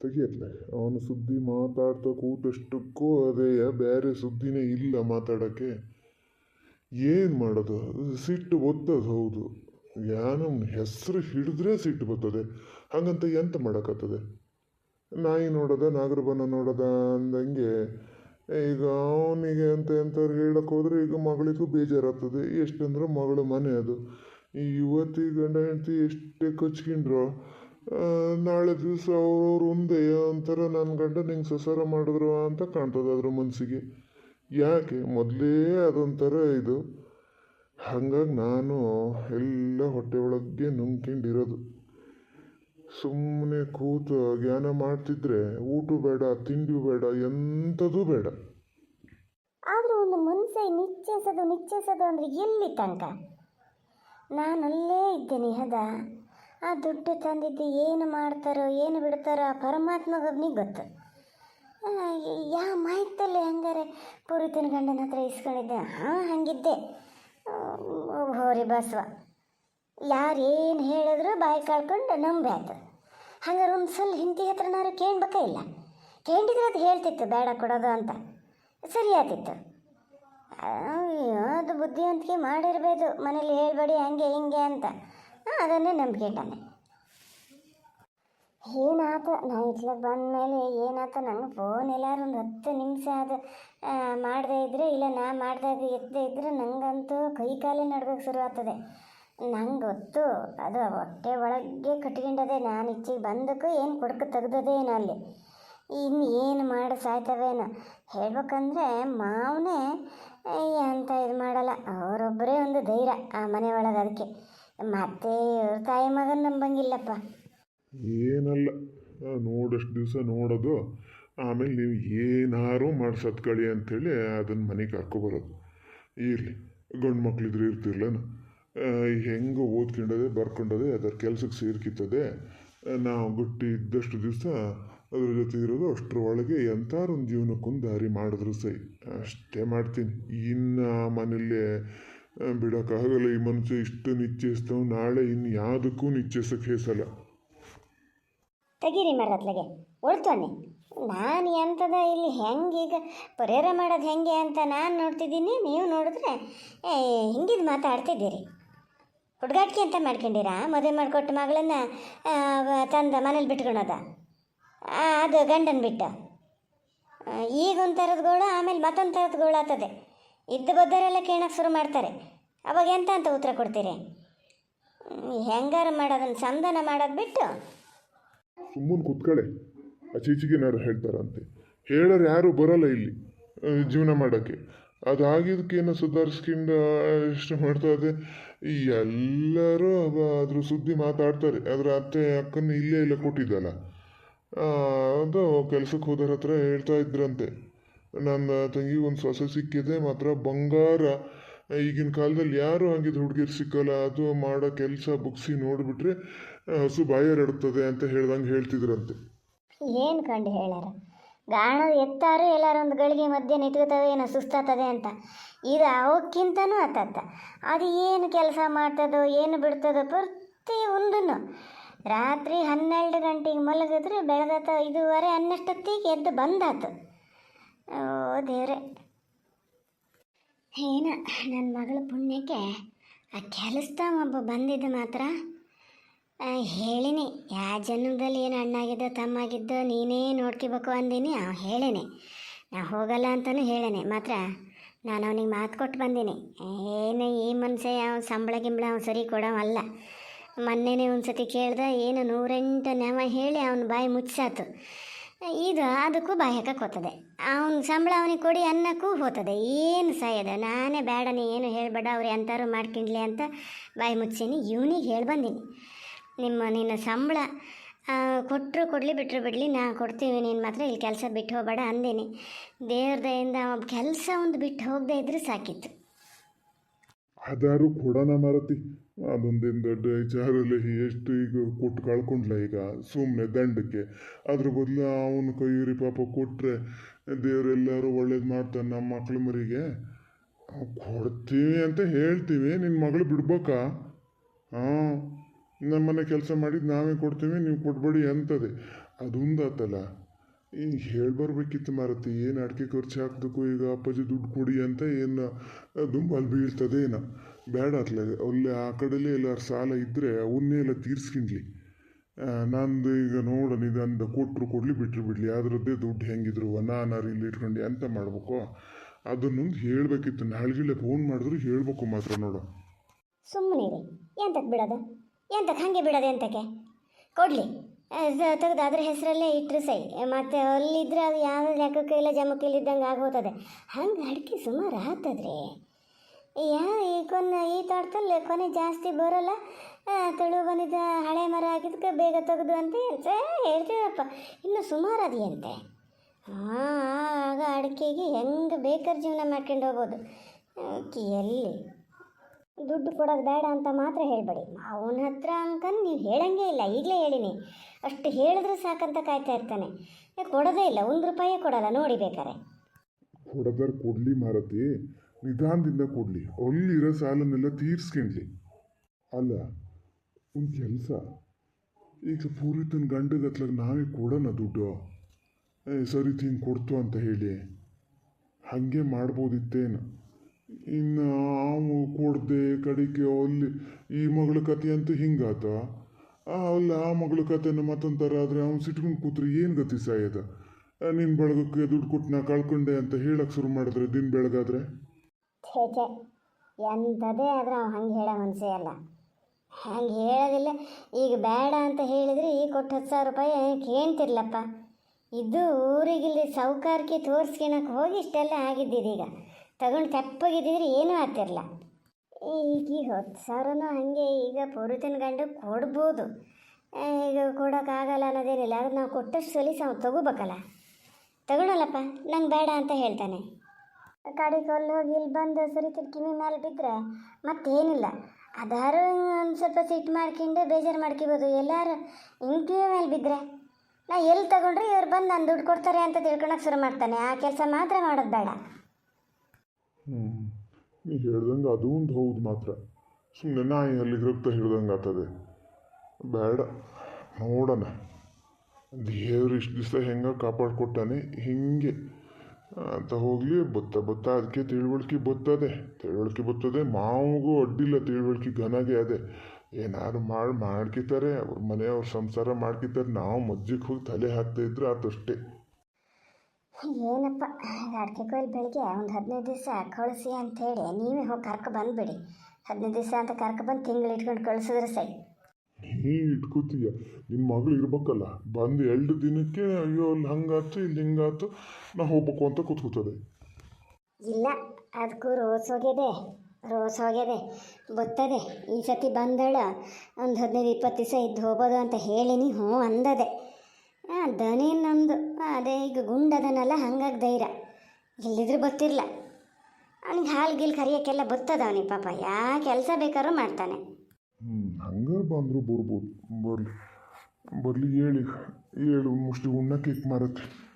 ತೆಗಿಯತ್ಲೆ ಅವನು ಸುದ್ದಿ ಮಾತಾಡ್ತಾ ಕೂತಷ್ಟಕ್ಕೂ ಅದೇ ಬೇರೆ ಸುದ್ದಿನೇ ಇಲ್ಲ ಮಾತಾಡೋಕ್ಕೆ. ಏನು ಮಾಡೋದು? ಸಿಟ್ಟು ಒತ್ತದು ಹೌದು. ಯಾನ ಹೆಸರು ಹಿಡಿದ್ರೆ ಸಿಟ್ಟು ಬರ್ತದೆ. ಹಾಗಂತ ಎಂತ ಮಾಡೋಕ್ಕತ್ತದೆ ನಾಯಿ ನೋಡೋದ ನಾಗರಬನ ನೋಡೋದ ಅಂದಂಗೆ, ಈಗ ಅವನಿಗೆ ಅಂತ ಎಂಥವ್ರು ಹೇಳಕ್ಕೆ ಹೋದರೆ ಈಗ ಮಗಳಿಗೂ ಬೇಜಾರಾಗ್ತದೆ. ಎಷ್ಟಂದ್ರೆ ಮಗಳು ಮನೆ ಅದು. ಈ ಯುವತಿ ಗಂಡ ಹೆಂಡತಿ ಎಷ್ಟೇ ಕಚ್ಕೊಂಡ್ರು ನಾಳೆ ದಿವಸ ಅವ್ರವ್ರು ಒಂದೇ ಒಂಥರ ನನ್ನ ಗಂಡ ನಿಂಗೆ ಸಸಾರ ಮಾಡಿದ್ರು ಅಂತ ಕಾಣ್ತದೆ ಅದ್ರ ಮನಸ್ಸಿಗೆ ಯಾಕೆ? ಮೊದಲೇ ಅದೊಂಥರ ಇದು. ಹಾಗಾಗಿ ನಾನು ಎಲ್ಲ ಹೊಟ್ಟೆ ಒಳಗೆ ನುಂಗ್ಕೊಂಡಿರೋದು. ಸುಮ್ಮನೆ ಕೂತು ಜ್ಞಾನ ಮಾಡ್ತಿದ್ರೆ ಊಟ ಬೇಡ ತಿಂಡಿ ಬೇಡ, ಎಂಥದೂ ಬೇಡ. ಆದರೂ ಒಂದು ಮನಸ್ಸೆ ನಿಶ್ಚಯಿಸೋದು ನಿಶ್ಚಯಿಸೋದು ಅಂದರೆ ಎಲ್ಲಿ ತನಕ? ನಾನಲ್ಲೇ ಇದ್ದೇನೆ, ಹದ. ಆ ದುಡ್ಡು ತಂದಿದ್ದು ಏನು ಮಾಡ್ತಾರೋ, ಏನು ಬಿಡ್ತಾರೋ ಆ ಪರಮಾತ್ಮಗೊಬ್ಬನಿಗೆ ಗೊತ್ತು. ಯಾವ ಮಾಹಿತಿಯಲ್ಲಿ ಹಂಗಾರೆ ಪುರಿತನ ಗಂಡನ ಹತ್ರ ಇಸ್ಕೊಂಡಿದ್ದೆ? ಹಾಂ, ಹಂಗಿದ್ದೆ. ಹೋರಿ ಬಸವ. ಏನು ಹೇಳಿದ್ರು ಬಾಯಿ ಕಳ್ಕೊಂಡು ನಂಬೆ ಆಯ್ತು ಹಂಗಾರೆ ಒಂದು ಸಲ ಹಿಂದಿ ಹತ್ರನಾರು ಕೇಳ್ಬೇಕ ಇಲ್ಲ? ಕೇಳಿದ್ರೆ ಅದು ಹೇಳ್ತಿತ್ತು, ಬೇಡ ಕೊಡೋದು ಅಂತ. ಸರಿ ಆತಿತ್ತು. ಅದು ಬುದ್ಧಿವಂತಿಕೆ ಮಾಡಿರ್ಬೋದು. ಮನೇಲಿ ಹೇಳ್ಬೇಡಿ, ಹಂಗೆ, ಹಿಂಗೆ ಅಂತ. ಅದನ್ನೇ ನಂಬಿಕೆಂಡಾನೆ ಏನಾತ ನಾ ಇತ್ಲಾಗ ಬಂದಮೇಲೆ ಏನಾತ, ನಂಗೆ ಫೋನ್ ಎಲ್ಲರೂ ಒಂದು ಹತ್ತು ನಿಮಿಷ ಅದು ಮಾಡದೇ ಇದ್ದರೆ ಇಲ್ಲ ನಾ ಮಾಡಿದಾಗ ಎತ್ತದೇ ಇದ್ದರೆ ನನಗಂತೂ ಕೈ ಕಾಲೇ ನಡ್ಗೋಕೆ ಶುರು ಆಗ್ತದೆ. ನಂಗೆ ಗೊತ್ತು, ಅದು ಹೊಟ್ಟೆ ಒಳಗೆ ಕಟ್ಕೊಂಡದೆ ನಾನು ಇಚ್ಚಿಗೆ ಬಂದಕ್ಕೂ ಏನು ಕೊಡ್ಕ ಏನು ಅಲ್ಲಿ. ಇನ್ನು ಏನು ಮಾಡಿ ಸಾಯ್ತವೇನು. ಹೇಳ್ಬೇಕಂದ್ರೆ ಮಾವನೇ ಅಂತ ಇದು ಮಾಡಲ್ಲ. ಅವರೊಬ್ಬರೇ ಒಂದು ಧೈರ್ಯ ಆ ಮನೆ ಒಳಗೆ ಅದಕ್ಕೆ. ಮತ್ತೆ ತಾಯಿ ಮಗನ ನಂಬಂಗಿಲ್ಲಪ್ಪ. ಏನಲ್ಲ ನೋಡಷ್ಟು ದಿವಸ ನೋಡೋದು, ಆಮೇಲೆ ನೀವು ಏನಾರು ಮಾಡ್ಸತ್ಕಳಿ ಅಂಥೇಳಿ ಅದನ್ನು ಮನೆಗೆ ಕರ್ಕೊಬರೋದು ಇರಲಿ, ಗಂಡು ಮಕ್ಳಿದ್ರೆ ಇರ್ತಿರ್ಲೇನು. ಹೆಂಗೆ ಓದ್ಕೊಂಡದೆ, ಬರ್ಕೊಂಡದೆ, ಅದರ ಕೆಲ್ಸಕ್ಕೆ ಸೇರ್ಕಿತ್ತದೆ, ನಾವು ಗುಟ್ಟಿ ಇದ್ದಷ್ಟು ದಿವಸ ಅದ್ರ ಜೊತೆ ಇರೋದು ಅಷ್ಟರ ಒಳಗೆ ಎಂಥಾರು ಒಂದು ಜೀವನಕ್ಕೊಂದು ದಾರಿ ಮಾಡಿದ್ರು ಸೈ. ಅಷ್ಟೇ ಮಾಡ್ತೀನಿ. ಇನ್ನು ಮನೇಲಿ ಬಿಡೋಕ್ಕಾಗಲ್ಲ, ಈ ಮನುಷ್ಯ ಇಷ್ಟು ನಿಶ್ಚಯಿಸ್ತಾವ್ ನಾಳೆ ಇನ್ನು ಯಾವುದಕ್ಕೂ ನಿಶ್ಚಯಿಸಕ್ಕೆ ಹೇಸಲ್ಲ. ತೆಗೀರಿ ಮರತ್ಲಗೆ ಉಳ್ತಾನೆ ನಾನು ಎಂಥದ ಇಲ್ಲಿ ಹೆಂಗೀಗ ಪರಿಹಾರ ಮಾಡೋದು ಹೆಂಗೆ ಅಂತ ನಾನು ನೋಡ್ತಿದ್ದೀನಿ, ನೀವು ನೋಡಿದ್ರೆ ಹಿಂಗಿದು ಮಾತಾಡ್ತಿದ್ದೀರಿ. ಹುಡುಗಾಟಿಕೆ ಅಂತ ಮಾಡ್ಕೊಂಡಿರಾ? ಮದುವೆ ಮಾಡಿಕೊಟ್ಟ ಮಗಳನ್ನ ತಂದ ಮನೇಲಿ ಬಿಟ್ಕೊಳೋದ? ಅದು ಗಂಡನ ಬಿಟ್ಟ. ಈಗ ಒಂದು ಥರದ ಗೋಳು ಆಮೇಲೆ ಮತ್ತೊಂದು ಥರದ ಗೋಳ ಆಗ್ತದೆ. ಇದ್ದ ಬದ್ದರೆಲ್ಲ ಕೇಳಕ್ಕೆ ಶುರು ಮಾಡ್ತಾರೆ. ಅವಾಗ ಎಂತ ಅಂತ ಉತ್ತರ ಕೊಡ್ತೀರಿ? ಹೆಂಗಾರ ಮಾಡೋದನ್ನ ಸಂಧಾನ ಮಾಡೋದು ಬಿಟ್ಟು? ಸುಮ್ಮನೆ ಕೂತ್ಕೊಳ್ಳೆ ಆಚೀಚೆಗೇನಾರು ಹೇಳ್ತಾರಂತೆ. ಹೇಳೋರು ಯಾರು ಬರಲ್ಲ ಇಲ್ಲಿ ಜೀವನ ಮಾಡೋಕ್ಕೆ. ಅದು ಆಗಿದ್ದಕ್ಕೇನು ಸುಧಾರಿಸ್ಕೊಂಡು ಎಷ್ಟು ಮಾಡ್ತಾ ಈ ಎಲ್ಲರೂ ಅವ- ಅದ್ರ ಸುದ್ದಿ ಮಾತಾಡ್ತಾರೆ. ಅದರ ಅತ್ತೆ ಅಕ್ಕನ ಇಲ್ಲೇ ಇಲ್ಲ ಕೊಟ್ಟಿದ್ದಲ್ಲ. ಆ, ಅದು ಕೆಲಸಕ್ಕೆ ಹತ್ರ ಹೇಳ್ತಾ ಇದ್ರಂತೆ. ನನ್ನ ತಂಗಿ ಒಂದು ಸೊಸೆ ಸಿಕ್ಕಿದೆ, ಮಾತ್ರ ಬಂಗಾರ. ಈಗಿನ ಕಾಲದಲ್ಲಿ ಯಾರು ಹಂಗಿದ ಹುಡುಗಿರು ಸಿಕ್ಕಲ್ಲ, ಅದು ಮಾಡೋ ಕೆಲಸ ಬುಕ್ಸಿ ನೋಡಿಬಿಟ್ರೆ ಹಸು ಬಾಯರಡುತ್ತದೆ ಅಂತ ಹೇಳ್ದಂಗೆ ಹೇಳ್ತಿದ್ರಂತೆ. ಏನು ಕಂಡು ಹೇಳಾರ ಗಾಣ ಎತ್ತಾರು ಎಲ್ಲಾರು ಒಂದು ಗಳಿಗೆ ಮಧ್ಯೆ ನಿಂತ್ಕೋತವೆ, ಏನೋ ಸುಸ್ತಾತದೆ ಅಂತ. ಇದು ಅವಕ್ಕಿಂತನೂ ಆತತ್ತ ಅದು ಏನು ಕೆಲಸ ಮಾಡ್ತದೋ, ಏನು ಬಿಡ್ತದೋ ಪ್ರತಿ ಒಂದನ್ನು ರಾತ್ರಿ ಹನ್ನೆರಡು ಗಂಟೆಗೆ ಮಲಗಿದ್ರೆ ಬೆಳಗತ್ತ ಇದುವರೆ ಅನ್ನಷ್ಟೊತ್ತಿಗೆ ಎದ್ದು ಬಂದಾತು. ಓ, ದೇವ್ರೆ. ಏನ ನನ್ನ ಮಗಳ ಪುಣ್ಯಕ್ಕೆ ಆ ಕೆಲಸದ ಒಬ್ಬ ಬಂದಿದ್ದು ಮಾತ್ರ. ಹೇಳಿನಿ ಯಾವ ಜನ್ಮದಲ್ಲಿ ಏನು ಅಣ್ಣಾಗಿದ್ದ, ತಮ್ಮಾಗಿದ್ದ, ನೀನೇ ನೋಡ್ಕೋಬೇಕು ಅಂದೀನಿ, ಅವ ಹೇಳೇನೆ. ನಾ ಹೋಗಲ್ಲ ಅಂತಲೂ ಹೇಳೇನೆ, ಮಾತ್ರ ನಾನು ಅವನಿಗೆ ಮಾತು ಕೊಟ್ಟು ಬಂದೀನಿ. ಏನು ಈ ಮನುಷ್ಯ ಅವ್ನು ಸಂಬಳ ಗಿಂಬಳ ಅವ್ನು ಸರಿ ಕೊಡೋವಲ್ಲ. ಮೊನ್ನೆನೇ ಒಂದು ಸತಿ ಕೇಳ್ದೆ, ಏನು ನೂರೆಂಟು ನೆಮ ಹೇಳಿ ಅವ್ನ ಬಾಯಿ ಮುಚ್ಚಾತು. ಇದು ಅದಕ್ಕೂ ಬಾಯಿ ಹೋಗ್ತದೆ ಅವನ ಸಂಬಳ ಅವನಿಗೆ ಕೊಡಿ ಅನ್ನಕ್ಕೂ ಹೋಗ್ತದೆ ಏನು ಸಾಯದ? ನಾನೇ ಬೇಡ, ನೀ ಏನು ಹೇಳಬೇಡ, ಅವ್ರು ಎಂತಾರು ಮಾಡ್ಕೊಂಡ್ಲಿ ಅಂತ ಬಾಯಿ ಮುಚ್ಚೀನಿ. ಇವನಿಗೆ ಹೇಳಿ ಬಂದೀನಿ. ನಿಮ್ಮ, ನಿನ್ನ ಸಂಬಳ ಕೊಟ್ಟರು ಕೊಡಲಿ ಬಿಟ್ಟರು ಬಿಡಲಿ, ನಾ ಕೊಡ್ತೀವಿ, ನೀನು ಮಾತ್ರ ಇಲ್ಲಿ ಕೆಲಸ ಬಿಟ್ಟು ಹೋಗಬೇಡ ಅಂದೀನಿ. ದೇವ್ರ ದಯಿಂದ ಕೆಲಸ ಒಂದು ಬಿಟ್ಟು ಹೋಗದೆ ಇದ್ರೆ ಸಾಕಿತ್ತು. ಅದಾರು ಕೊಡೋಣ ಮಾರತಿ. ಅದೊಂದಿನ ದೊಡ್ಡ ವಿಚಾರಲ್ಲಿ ಎಷ್ಟು ಈಗ ಕೊಟ್ಟು ಕಳ್ಕೊಂಡ್ಲ ಈಗ ಸುಮ್ಮನೆ ದಂಡಕ್ಕೆ. ಅದ್ರ ಬದಲು ಅವನ ಕೈಯೂರಿ ಪಾಪ ಕೊಟ್ಟರೆ ದೇವರೆಲ್ಲರೂ ಒಳ್ಳೇದು ಮಾಡ್ತಾನೆ ನಮ್ಮ ಮಕ್ಳ ಮರಿಗೆ. ಕೊಡ್ತೀವಿ ಅಂತ ಹೇಳ್ತೀವಿ ನಿನ್ನ ಮಗಳು ಬಿಡ್ಬೇಕಾ? ಹಾಂ, ನಮ್ಮನೆ ಕೆಲಸ ಮಾಡಿದ್ದು ನಾವೇ ಕೊಡ್ತೀವಿ, ನೀವು ಕೊಡ್ಬೇಡಿ ಅಂತದೆ. ಅದೊಂದಾತಲ್ಲ ಈಗ ಹೇಳಿ ಬರಬೇಕಿತ್ತು ಮಾರತಿ ಏನು ಅಡಿಕೆ ಖರ್ಚು ಹಾಕಬೇಕು? ಈಗ ಅಪ್ಪಾಜಿ ದುಡ್ಡು ಕೊಡಿ ಅಂತ ಏನು ದುಂಬಲ್ಲಿ ಬೀಳ್ತದೇನ? ಬೇಡ ಅತ್ಲೆ. ಅಲ್ಲಿ ಆ ಕಡೆಲೇ ಎಲ್ಲಾರು ಸಾಲ ಇದ್ದರೆ ಅವನ್ನೇ ಎಲ್ಲ ತೀರ್ಸ್ಕೊಂಡ್ಲಿ ನಂದು ಈಗ ನೋಡೋಣ ಇದು ಅಂದ ಕೊಟ್ಟರು ಕೊಡಲಿ ಬಿಟ್ಟರು ಬಿಡಲಿ. ಅದರದ್ದೇ ದುಡ್ಡು ಹೆಂಗಿದ್ರು? ನಾನು ಇಲ್ಲಿ ಇಟ್ಕೊಂಡು ಎಂತ ಮಾಡಬೇಕು? ಅದನ್ನೊಂದು ಹೇಳಬೇಕಿತ್ತು. ನಾಳೆಗಿಳೆ ಫೋನ್ ಮಾಡಿದ್ರು ಹೇಳಬೇಕು ಮಾತ್ರ ನೋಡು. ಸುಮ್ಮನೆ ಎಂತಕ್ಕೆ ಬಿಡೋದು? ಎಂತಕ್ಕೆ ಹಾಗೆ ಬಿಡೋದು ಎಂತಕ್ಕೆ? ಕೊಡಲಿ. ತೆಗೆದು ಅದ್ರ ಹೆಸರಲ್ಲೇ ಇಟ್ಟರು ಸೈ ಮತ್ತು ಅಲ್ಲಿದ್ರೆ ಅದು ಯಾವ ಲೆಕ್ಕಕ್ಕೆ ಇಲ್ಲ ಜಮಕ್ಕೆ ಇಲ್ಲಿದ್ದಂಗೆ ಆಗೋತದೆ. ಹಂಗೆ ಅಡಿಕೆ ಸುಮಾರು ಆಗ್ತದ್ರಿ ಯಾ, ಈ ಕೊನೆ, ಈ ತೋಟದಲ್ಲಿ ಕೊನೆ ಜಾಸ್ತಿ ಬರೋಲ್ಲ. ತೆಳು ಬಂದಿದ್ದ ಹಳೆ ಮರ ಹಾಕಿದ್ಕೆ ಬೇಗ ತೆಗೆದು ಅಂತ ಎಂತ ಹೇಳ್ತೀರಪ್ಪ ಇನ್ನು ಸುಮಾರು ಅದಿಯಂತೆ ಆಗ ಅಡಿಕೆಗೆ ಹೆಂಗೆ ಬೇಕಾದ್ರೆ ಜೀವನ ಮಾಡ್ಕೊಂಡು ಹೋಗ್ಬೋದು. ಎಲ್ಲಿ? ದುಡ್ಡು ಕೊಡೋದು ಬೇಡ ಅಂತ ಮಾತ್ರ ಹೇಳಬೇಡಿ. ಅವನ ಹತ್ರ ಅಂಕನ್ ನೀವು ಹೇಳಂಗೇ ಇಲ್ಲ, ಈಗಲೇ ಹೇಳಿನಿ. ಅಷ್ಟು ಹೇಳಿದ್ರೆ ಸಾಕಂತ ಕಾಯ್ತಾ ಇರ್ತಾನೆ. ಕೊಡೋದೇ ಇಲ್ಲ, ಒಂದು ರೂಪಾಯೇ ಕೊಡಲ್ಲ, ನೋಡಿ ಬೇಕಾರೆ ಕೊಡದಾರ ಕೊಡಲಿ ಮಾರತಿ, ನಿಧಾನದಿಂದ ಕೊಡಲಿ. ಅಲ್ಲಿರೋ ಸಾಲನ್ನೆಲ್ಲ ತೀರ್ಸ್ಕೊಂಡ್ಲಿ. ಅಲ್ಲ, ಒಂದು ಕೆಲಸ. ಈಗ ಪೂರಿತನ ಗಂಡದ ನಾವೇ ಕೊಡೋಣ ದುಡ್ಡು. ಏ, ಸರಿ ತಿಂಗೆ ಕೊಡ್ತು ಅಂತ ಹೇಳಿ. ಹಾಗೆ ಮಾಡ್ಬೋದಿತ್ತೇನು? ಇನ್ನು ಅವು ಕೊಡದೆ ಕಡಿಕೆ ಅಲ್ಲಿ ಈ ಮಗಳ ಕತೆ ಅಂತೂ ಹಿಂಗಾತ? ಅಲ್ಲ, ಆ ಮಗಳ ಕತೆನ ಮತ್ತೊಂಥರ ಆದರೆ ಅವ್ನು ಸಿಟ್ಕೊಂಡು ಕೂತ್ರೆ ಏನು ಗತಿ ಸಾಯದ? ನಿನ್ನ ಬೆಳಗಕ್ಕೆ ದುಡ್ಡು ಕೊಟ್ಟು ನಾ ಕಳ್ಕೊಂಡೆ ಅಂತ ಹೇಳಕ್ಕೆ ಶುರು ಮಾಡಿದ್ರೆ ದಿನ ಬೆಳಗಾದ್ರೆ? ಎಂಥದೇ ಆದ್ರೆ ಅವ್ನು ಹಂಗೆ ಹೇಳೋ ಮನಸ್ಸೇ ಅಲ್ಲ. ಹಂಗೆ ಹೇಳೋದಿಲ್ಲ. ಈಗ ಬೇಡ ಅಂತ ಹೇಳಿದರೆ ಈಗ ಕೊಟ್ಟು ಹತ್ತು ಸಾವಿರ ರೂಪಾಯಿ ಕೇಳ್ತಿರ್ಲಪ್ಪ ಇದು ಊರಿಗಿಲ್ಲಿ ಸಾವುಕಾರಕ್ಕೆ ತೋರಿಸ್ಕೊಳಕ್ಕೆ ಹೋಗಿ ಇಷ್ಟೆಲ್ಲ ಆಗಿದ್ದೀರೀಗ ತಗೊಂಡು ತೆಪ್ಪಗಿದ್ದಿದ್ರೆ ಏನೂ ಆಗ್ತಿರಲ್ಲ ಈಗ ಈ ಹತ್ತು ಸಾವಿರನೂ ಹಾಗೆ ಈಗ ಪುರುತನ ಗಂಡು ಕೊಡ್ಬೋದು. ಈಗ ಕೊಡೋಕ್ಕಾಗಲ್ಲ ಅನ್ನೋದೇನಿಲ್ಲ. ಆದ್ರೆ ನಾವು ಕೊಟ್ಟಷ್ಟು ಸಲೀಸ ತಗೋಬೇಕಲ್ಲ. ತಗೊಳಲ್ಲಪ್ಪ, ನಂಗೆ ಬೇಡ ಅಂತ ಹೇಳ್ತಾನೆ. ಕಡೆಗೆ ಅಲ್ಲಿ ಹೋಗಿ ಇಲ್ಲಿ ಬಂದು ಸರಿ ಕಿವಿ ಮೇಲೆ ಬಿದ್ದರೆ ಮತ್ತೇನಿಲ್ಲ. ಅದಾರು ಒಂದು ಸ್ವಲ್ಪ ಸಿಟ್ಟು ಮಾಡ್ಕೊಂಡು ಬೇಜಾರು ಮಾಡ್ಕೋಬೋದು. ಎಲ್ಲರೂ ಹಿಂಗೆ ಕಿವಿ ಮೇಲೆ ಬಿದ್ದರೆ ನಾ ಎಲ್ಲಿ ತಗೊಂಡ್ರೆ ಇವ್ರು ಬಂದು ನಾನು ದುಡ್ಡು ಕೊಡ್ತಾರೆ ಅಂತ ತಿಳ್ಕೊಳಕ್ಕೆ ಶುರು ಮಾಡ್ತಾನೆ. ಆ ಕೆಲಸ ಮಾತ್ರ ಮಾಡೋದು ಬೇಡ. ನೀ ಹೇಳ್ದಂಗೆ ಅದು ಒಂದು ಹೌದು ಮಾತ್ರ. ಸುಮ್ಮನೆ ನಾಯಿ ಅಲ್ಲಿಗೆ ರಕ್ತ ಹಿಡ್ದಂಗೆ ಆಗ್ತದೆ. ಬೇಡ. ನೋಡೋಣ. ದೇವ್ರು ಇಷ್ಟು ದಿವಸ ಹೆಂಗೆ ಕಾಪಾಡ್ಕೊಟ್ಟಾನೆ ಹಿಂಗೆ. ಅಂತ ಹೋಗಲಿ, ಬತ್ತ ಬತ್ತ ಅದಕ್ಕೆ ತಿಳುವಳಿಕೆ ಬತ್ತದೆ. ತಿಳುವಳಿಕೆ ಬತ್ತದೆ, ಮಾವಿಗೂ ಅಡ್ಡಿಲ್ಲ ತಿಳುವಳಿಕೆ ಘನಗೆ ಅದೇ. ಏನಾದ್ರು ಮಾಡಿ ಮಾಡ್ಕಿತಾರೆ, ಅವ್ರ ಮನೆಯವ್ರ ಸಂಸಾರ ಮಾಡ್ಕಿತಾರೆ ನಾವು ಮಜ್ಜಿಗೆ ಹೋಗಿ ತಲೆ ಹಾಕ್ತಾ ಇದ್ರೆ ಆತಷ್ಟೇ. ಏನಪ್ಪ ಅಡಿಕೆ ಕೊಯ್ಲು ಬೆಳಿಗ್ಗೆ ಒಂದು ಹದಿನೈದು ದಿವಸ ಕಳಿಸಿ ಅಂಥೇಳಿ ನೀವೇ ಹೋಗಿ ಕರ್ಕೊ ಬಂದುಬಿಡಿ. ಹದಿನೈದು ದಿವಸ ಅಂತ ಕರ್ಕೊ ಬಂದು ತಿಂಗಳು ಇಟ್ಕೊಂಡು ಕಳಿಸಿದ್ರೆ ಸರಿ. ನೀ ಇಟ್ಕೋತೀಯ? ನಿಮ್ಮ ಮಗಳು ಇರ್ಬೇಕಲ್ಲ ಬಂದು ಎರಡು ದಿನಕ್ಕೆ ಅಯ್ಯೋ ಅಲ್ಲಿ ಹಂಗಾತು ಇಲ್ಲಿ ಹಿಂಗಾತು ನಾ ಹೋಗ್ಬೇಕು ಅಂತ ಕೂತ್ಕೋತದೆ. ಇಲ್ಲ ಅದಕ್ಕೂ ರೋಸ್ ಹೋಗಿದೆ ರೋಸ್ ಹೋಗಿದೆ ಗೊತ್ತದೆ ಈ ಸತಿ ಬಂದಳ ಒಂದು ಹದಿನೈದು ಇಪ್ಪತ್ತು ದಿವಸ ಇದ್ದು ಹೋಗೋದು ಅಂತ ಹೇಳಿನಿ ಹ್ಞೂ ಅಂದದೆ. ದನಿ ನಮ್ಮದು ಅದೇ ಈಗ ಗುಂಡದನಲ್ಲ ಹಂಗಾಗಿ ಧೈರ್ಯ. ಇಲ್ಲಿದ್ರೆ ಗೊತ್ತಿರಲ್ಲ ಅವ್ನಿಗೆ ಹಾಲು ಗೀಲ್ ಕರಿಯೋಕ್ಕೆಲ್ಲ ಬರ್ತದ ಅವನಿಗೆ ಪಾಪ. ಯಾ ಕೆಲಸ ಬೇಕಾದ್ರೂ ಮಾಡ್ತಾನೆ. ಹ್ಞೂ ಬಂದರೂ ಬರ್ಬೋದು. ಬರ್ಲಿ. ಬರಲಿ, ಹೇಳಿ. ಹೇಳು, ಮುಷ್ಟಿ ಉಣ್ಣಕ್ಕೆ ಮಾರತ್ತೆ.